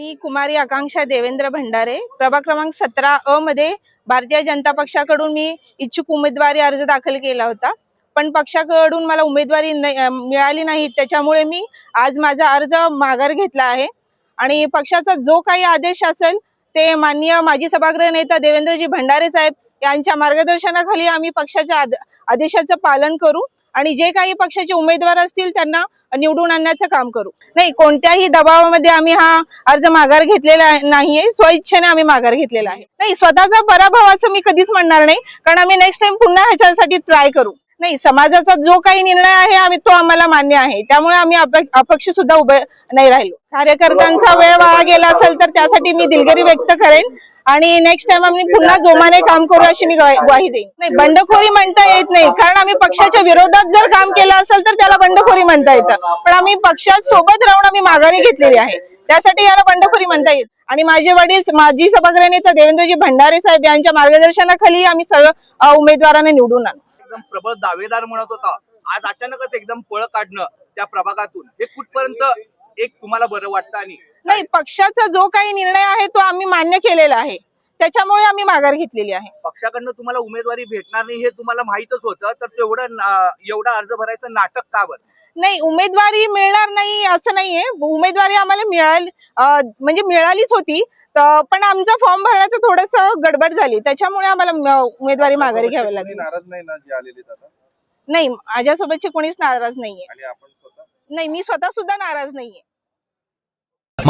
मी कुमारी आकांक्षा देवेंद्र भंडारे. प्रभाग क्रमांक सतरा अ मध्ये भारतीय जनता पक्षाकडून मी इच्छुक उमेदवारी अर्ज दाखल केला होता. पण पक्षाकडून मला उमेदवारी मिळाली नाही. त्याच्यामुळे मी आज माझा अर्ज माघार घेतला आहे. आणि पक्षाचा जो काही आदेश असेल ते माननीय माजी सभागृह नेता देवेंद्रजी भंडारे साहेब यांच्या मार्गदर्शनाखाली आम्ही पक्षाच्या आदेशाचं पालन करू. आणि जे काही पक्षाचे उमेदवार असतील त्यांना निवडून आणण्याचं काम करू. नाही कोणत्याही दबावामध्ये आम्ही हा अर्ज माघार घेतलेला नाहीये. स्वइच्छेने आम्ही माघार घेतलेला आहे. नाही स्वतःचा पराभव असं मी कधीच म्हणणार नाही. कारण आम्ही नेक्स्ट टाइम पुन्हा ह्याच्यासाठी ट्राय करू. नाही समाजाचा जो काही निर्णय आहे आम्ही तो आम्हाला मान्य आहे. त्यामुळे आम्ही अपक्ष सुद्धा उभे नाही राहिलो. कार्यकर्त्यांचा वेळ वाया गेला असेल तर त्यासाठी मी दिलगिरी व्यक्त करेन. आणि नेक्स्ट टाइम आम्ही पुन्हा जोमाने काम करू अशी मी ग्वाही देईन. नाही बंडखोरी म्हणता येत नाही. कारण आम्ही पक्षाच्या विरोधात जर काम केलं असेल तर त्याला बंडखोरी म्हणता येतं. पण आम्ही पक्षात सोबत राहून आम्ही माघारी घेतलेली आहे. त्यासाठी याला बंडखोरी म्हणता येत आणि माझे वडील माजी सभागृह नेता देवेंद्रजी भंडारे साहेब यांच्या मार्गदर्शनाखाली आम्ही सर्व उमेदवारांना निवडून आणू. एकदम प्रबळ दावेदार म्हणत होता. आज अचानकच एकदम पळ काढणं त्या प्रभागातून. हे कुठपर्यंत एक तुम्हाला बरं वाटतं आणि नाही पक्षाचा जो काही निर्णय आहे तो आम्ही मान्य केलेला आहे. त्याच्यामुळे आम्ही माघार घेतलेली आहे. पक्षाकडनं तुम्हाला उमेदवारी भेटणार नाही हे तुम्हाला माहीतच होतं तर तेवढं ना- एवढा अर्ज भरायचं नाटक का बरं? नाही उमेदवारी मिळणार नाही असं नाहीये. उमेदवारी आम्हाला मिळाली अं, म्हणजे मिळालीच होती तर पण आमचा फॉर्म भरण्याचं थोडस गडबड झाली. त्याच्यामुळे आम्हाला म- उमेदवारी माघारी घ्यावी कोणी लागली. नाराज नाही ना जे आलेले दादा? नाही माझ्यासोबतचे कोणीच नाराज नाहीये. आणि आपण स्वतः? नाही मी स्वतः सुद्धा नाराज नाहीये.